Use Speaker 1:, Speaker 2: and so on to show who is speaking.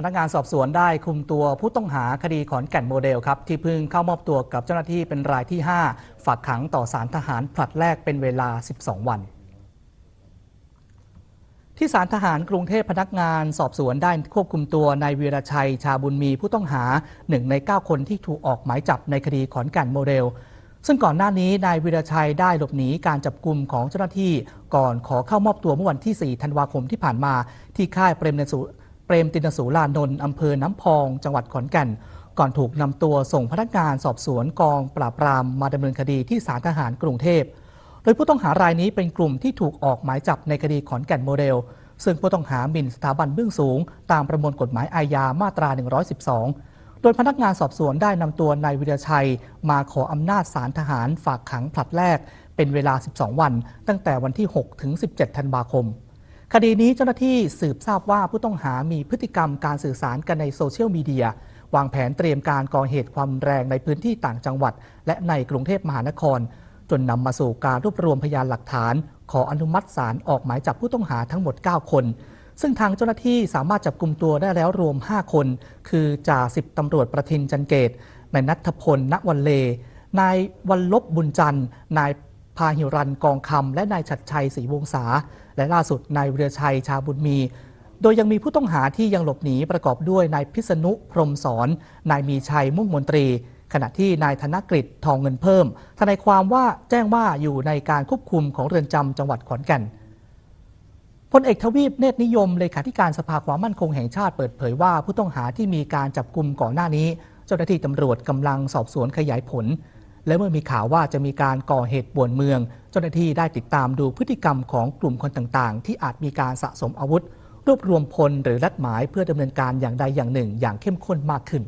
Speaker 1: พนักงานสอบสวนได้คุมตัวผู้ต้องหาคดีขอนแก่นโมเดลครับที่เพิ่งเข้ามอบตัวกับเจ้าหน้าที่เป็นรายที่ 5 ฝากขังต่อสารทหารผลัดแรกเป็นเวลา 12 วันที่ศาลทหารกรุงเทพพนักงานสอบสวนได้ควบคุมตัวนายวีรชัย ชาบุญมีผู้ต้องหาหนึ่งใน 9 คนที่ถูกออกหมายจับในคดีขอนแก่นโมเดล ซึ่งก่อนหน้านี้นายวีรชัยได้หลบหนีการจับกลุ่มของเจ้าหน้าที่ ก่อนขอเข้ามอบตัวเมื่อวันที่ 4 ธันวาคมที่ผ่านมาที่ค่ายเปรมเนสุ เปรมตินสูลานนท์อำเภอน้ำพอง จังหวัดขอนแก่น ก่อนถูกนำตัวส่งพนักงานสอบสวนกองปราบปรามมาดำเนินคดีที่ศาลทหารกรุงเทพ โดยผู้ต้องหารายนี้เป็นกลุ่มที่ถูกออกหมายจับในคดีขอนแก่นโมเดล ซึ่งผู้ต้องหาหมิ่นสถาบันเบื้องสูง ตามประมวลกฎหมายอาญามาตรา 112 โดยพนักงานสอบสวนได้นำตัวนายวิรชัย มาขออำนาจศาลทหารฝากขังผลัดแรก เป็นเวลา 12 วัน ตั้งแต่วันที่ 6 ถึง 17 ธันวาคม คดีนี้เจ้าหน้าที่สืบทราบว่าผู้ต้องหามีพฤติกรรมการสื่อสารกันในโซเชียลมีเดียวางแผนเตรียมการก่อเหตุความแรงในพื้นที่ต่างจังหวัด และในกรุงเทพมหานคร จนนำมาสู่การรวบรวมพยานหลักฐาน ขออนุมัติศาลออกหมายจับผู้ต้องหาทั้งหมด 9 คน ซึ่งทางเจ้าหน้าที่สามารถจับกลุ่มตัวได้แล้วรวม 5 คน คือจ่าสิบตำรวจประทินจันเกตนายนัทพลณวันเล นายวันลบบุญจันทร์นาย พาหิรันกองคำและนายชัดชัยศรีวงศาและล่าสุดนายเรือชัยชาบุญมี โดยยังมีผู้ต้องหาที่ยังหลบหนีประกอบด้วยนายพิษณุพรมสอนนายมีชัยมุ่งมนตรี ขณะที่นายธนกฤษทองเงินเพิ่มทนายความว่าแจ้งว่าอยู่ในการควบคุมของเรือนจำจังหวัดขอนแก่นพลเอกทวีปเนตรนิยมเลขาธิการสภาความมั่นคงแห่งชาติเปิดเผยว่าผู้ต้องหาที่มีการจับกลุ่มก่อนหน้านี้ เจ้าหน้าที่ตำรวจกำลังสอบสวนขยายผล และเมื่อมีข่าวว่าจะมีการก่อเหตุป่วนเมือง เจ้าหน้าที่ได้ติดตามดูพฤติกรรมของกลุ่มคนต่างๆ ที่อาจมีการสะสมอาวุธ รวบรวมพลหรือรัดหมายเพื่อดำเนินการอย่างใดอย่างหนึ่ง อย่างเข้มข้นมากขึ้น